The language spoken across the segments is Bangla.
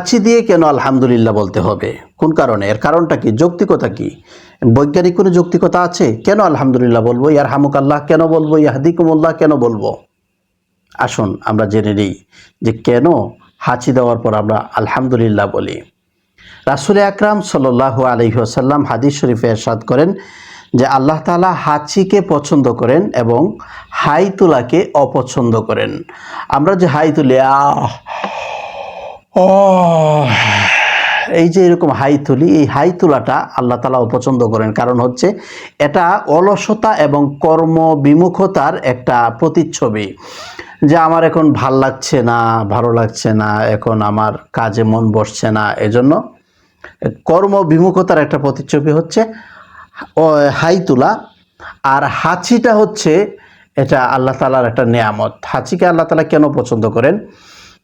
হাঁচি দিয়ে কেন আলহামদুলিল্লাহ বলতে হবে? কোন কারণে? এর কারণটা কি? যৌক্তিকতা কি? বৈজ্ঞানিক কোনো যৌক্তিকতা আছে? কেন আলহামদুলিল্লাহ বলব? ইয়ার হামুক আল্লাহ কেন বলব? ইয়াহদিকুমুল্লাহ কেন বলব? আসুন আমরা জেনে নিই যে কেন হাঁচি দেওয়ার পর আমরা আলহামদুলিল্লাহ বলি। রাসুল আকরাম সাল্লাহ আলহিহাসাল্লাম হাদিস শরীফে এরশাদ করেন যে আল্লাহ তালা হাঁচিকে পছন্দ করেন এবং হাই তোলাকে অপছন্দ করেন। আমরা যে হাই তুলি আহ আহ, এই যে এরকম হাই তুলি এই হাই তোলাটা আল্লাহ তালা অপছন্দ করেন। কারণ হচ্ছে এটা অলসতা এবং কর্ম বিমুখতার একটা প্রতিচ্ছবি। যে আমার এখন ভালো লাগছে না ভালো লাগছে না এখন আমার কাজে মন বসছে না এজন্য কর্ম বিমুখতার একটা প্রতিচ্ছবি হচ্ছে ও হাই তোলা। আর হাঁচিটা হচ্ছে এটা আল্লাহ তালার একটা নেয়ামত। হাঁচিকে আল্লাহ তালা কেন পছন্দ করেন?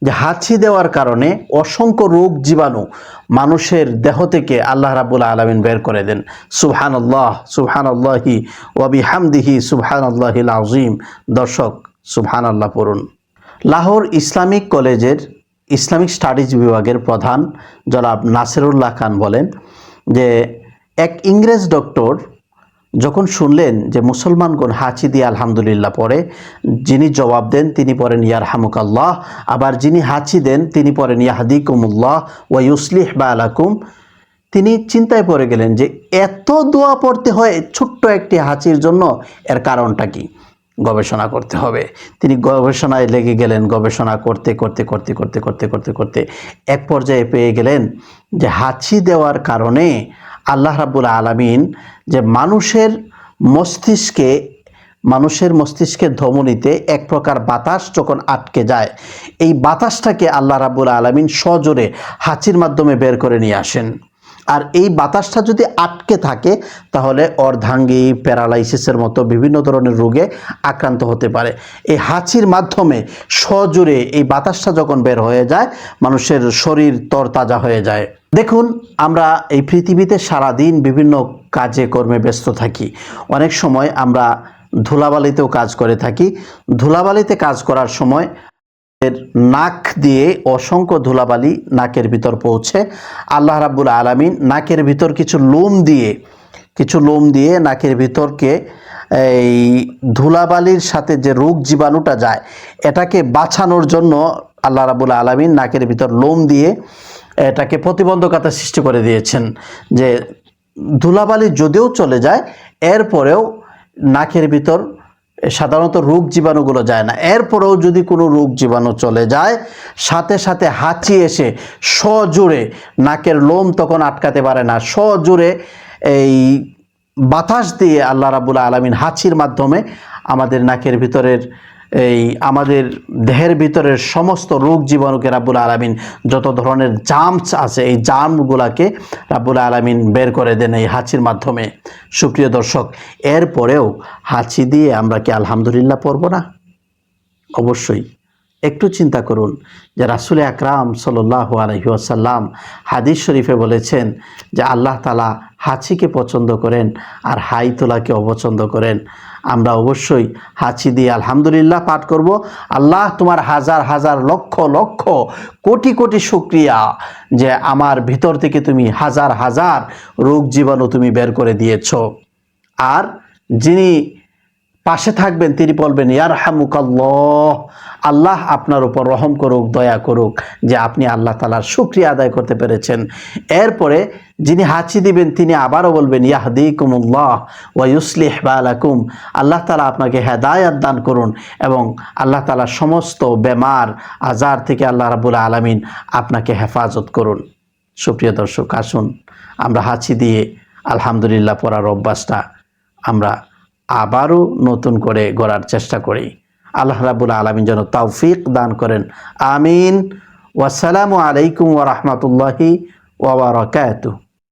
যে হাঁচি দেওয়ার কারণে অসংখ্য রোগ জীবাণু মানুষের দেহ থেকে আল্লাহ রাবুল আলমিন বের করে দেন। সুবহান আল্লাহ সুবহান আল্লাহি ওয়াবি হামদিহি সুবহান আজিম দর্শক সুবহান আল্লাহ পড়ুন। লাহোর ইসলামিক কলেজের ইসলামিক স্টাডিজ বিভাগের প্রধান জনাব নাসিরুল্লাহ খান বলেন যে, এক ইংরেজ ডক্টর যখন শুনলেন যে মুসলমানগণ হাঁচি দিয়ে আলহামদুলিল্লাহ পড়ে, যিনি জবাব দেন তিনি পড়েন ইয়ার হামুকাল্লাহ আবার যিনি হাঁচি দেন তিনি পড়েন, ইয়াহাদিকুমুল্লাহ ওয়া ইউসলিহ বা আলাকুম তিনি চিন্তায় পড়ে গেলেন যে এত দোয়া পড়তে হয় ছোট্ট একটি হাঁচির জন্য, এর কারণটা কি? গবেষণা করতে হবে। তিনি গবেষণায় লেগে গেলেন, গবেষণা করতে করতে করতে করতে করতে করতে করতে। এক পর্যায়ে পেয়ে গেলেন যে হাঁচি দেওয়ার কারণে আল্লাহ রাবুল আলামিন যে মানুষের মস্তিষ্কে, মানুষের মস্তিষ্কের ধমনীতে এক প্রকার বাতাস যখন আটকে যায়, এই বাতাসটাকে আল্লাহ রাবুল আলামিন সজোরে হাঁচির মাধ্যমে বের করে নিয়ে আসেন। আর এই বাতাসটা যদি আটকে থাকে, তাহলে অর্ধাঙ্গী, প্যারালাইসিসের মতো বিভিন্ন ধরনের রোগে আক্রান্ত হতে পারে। এই হাঁচির মাধ্যমে সজোরে এই বাতাসটা যখন বের হয়ে যায়, মানুষের শরীর তরতাজা হয়ে যায়। দেখুন, আমরা এই পৃথিবীতে সারাদিন বিভিন্ন কাজে কর্মে ব্যস্ত থাকি। অনেক সময় আমরা ধুলাবালিতেও কাজ করে থাকি। ধুলাবালিতে কাজ করার সময় এর নাক দিয়ে অসংখ্য ধুলাবালি নাকের ভিতর পৌঁছে। আল্লাহ রাব্বুল আলামিন নাকের ভিতর কিছু লোম দিয়ে, কিছু লোম দিয়ে নাকের ভিতরকে এই ধুলাবালির সাথে যে রোগ জীবাণুটা যায়, এটাকে বাঁচানোর জন্য আল্লাহ রাবুল আলামিন নাকের ভিতর লোম দিয়ে এটাকে প্রতিবন্ধকতা সৃষ্টি করে দিয়েছেন যে ধুলাবালি যদিও চলে যায়, এরপরেও নাকের ভিতর সাধারণত রোগ জীবাণুগুলো যায় না। এরপরেও যদি কোনো রোগ জীবাণু চলে যায়, সাথে সাথে হাঁচি এসে সজোরে নাকের লোম তখন আটকাতে পারে না। সজোরে এই বাতাস দিয়ে আল্লাহ রাবুল আলমিন হাঁচির মাধ্যমে আমাদের নাকের ভিতরের এই আমাদের দেহের ভিতরের সমস্ত রোগ জীবাণুকে রাব্বুল আলমিন যত ধরনের জামস আছে, এই জামগুলাকে রাব্বুল আলমিন বের করে দেন এই হাঁচির মাধ্যমে। সুপ্রিয় দর্শক, এরপরেও হাঁচি দিয়ে আমরা কি আলহামদুলিল্লাহ পড়ব না? অবশ্যই। একটু চিন্তা করুন যে রাসুল আকরাম সাল্লাহ আলহিউসাল্লাম হাদিস শরীফে বলেছেন যে আল্লাহ তালা হাঁচিকে পছন্দ করেন আর হাই তোলাকে অপছন্দ করেন। আমরা অবশ্যই হাঁচি দিয়ে আলহামদুলিল্লাহ পাঠ করব। আল্লাহ তোমার হাজার হাজার লক্ষ লক্ষ কোটি কোটি শুক্রিয়া যে আমার ভিতর থেকে তুমি হাজার হাজার রোগ জীবাণু তুমি বের করে দিয়েছ। আর যিনি পাশে থাকবেন, তিনি বলবেন ইয়ার হামুকাল্লাহ আল্লাহ আপনার উপর রহম করুক, দয়া করুক, যে আপনি আল্লাহ তালার শুক্রিয়া আদায় করতে পেরেছেন। এরপরে যিনি হাঁচি দিবেন, তিনি আবারও বলবেন, ইয়াহদিকুমুল্লাহ ওয়া ইউসলিহ বালাকুম। আল্লাহ তালা আপনাকে হেদায়াত দান করুন এবং আল্লাহ তালা সমস্ত বেমার, আজার থেকে আল্লাহ রাবুল আলমিন আপনাকে হেফাজত করুন। সুপ্রিয় দর্শক, আসুন, আমরা হাঁচি দিয়ে আলহামদুলিল্লাহ পড়ার অভ্যাসটা আমরা আবারও নতুন করে গড়ার চেষ্টা করি। আল্লাহ রাবুল আলমিন যেন তৌফিক দান করেন। আমিন। ওয়াসালামু আলাইকুম ওরহমতুল্লাহি ওবরাকাতুহ